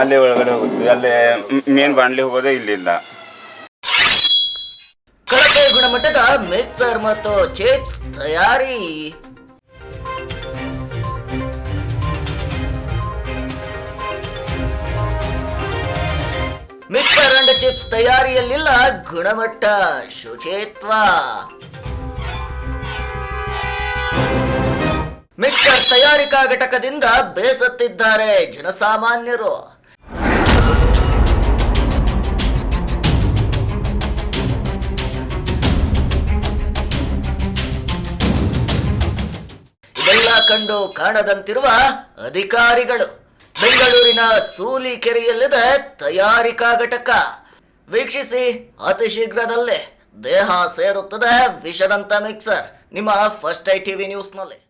ಅಲ್ಲಿ ಒಳಗಡೆ ಹೋಗುತ್ತೆ. ಅಲ್ಲೇ ಮೇನ್ ಬಾಣ್ಲಿ ಹೋಗೋದೇ ಇಲ್ಲಿಂದ ಕಳಪೆ ಗುಣಮಟ್ಟದ ಮಿಕ್ಸರ್ ಮತ್ತು ಚಿಪ್ಸ್ ತಯಾರಿ. ಮಿಕ್ಸರ್ ಅಂಡ್ ಚಿಪ್ಸ್ ತಯಾರಿಯಲ್ಲಿಲ್ಲ ಗುಣಮಟ್ಟ ಶುಚಿತ್ವ. ತಯಾರಿಕಾ ಘಟಕದಿಂದ ಬೇಸತ್ತಿದ್ದಾರೆ ಜನಸಾಮಾನ್ಯರು. ಇದೆಲ್ಲ ಕಂಡು ಕಾಣದಂತಿರುವ ಅಧಿಕಾರಿಗಳು, ಬೆಂಗಳೂರಿನ ಸೂಲಿಕೆರೆಯಲ್ಲಿದೆ ತಯಾರಿಕಾ ಘಟಕ. ವೀಕ್ಷಿಸಿ ಅತಿ ಶೀಘ್ರದಲ್ಲೇ ದೇಹ ಸೇರುತ್ತದೆ ವಿಷದಂತ ಮಿಕ್ಸರ್, ನಿಮ್ಮ ಫಸ್ಟ್ ಐ ಟಿವಿ ನ್ಯೂಸ್ನಲ್ಲಿ.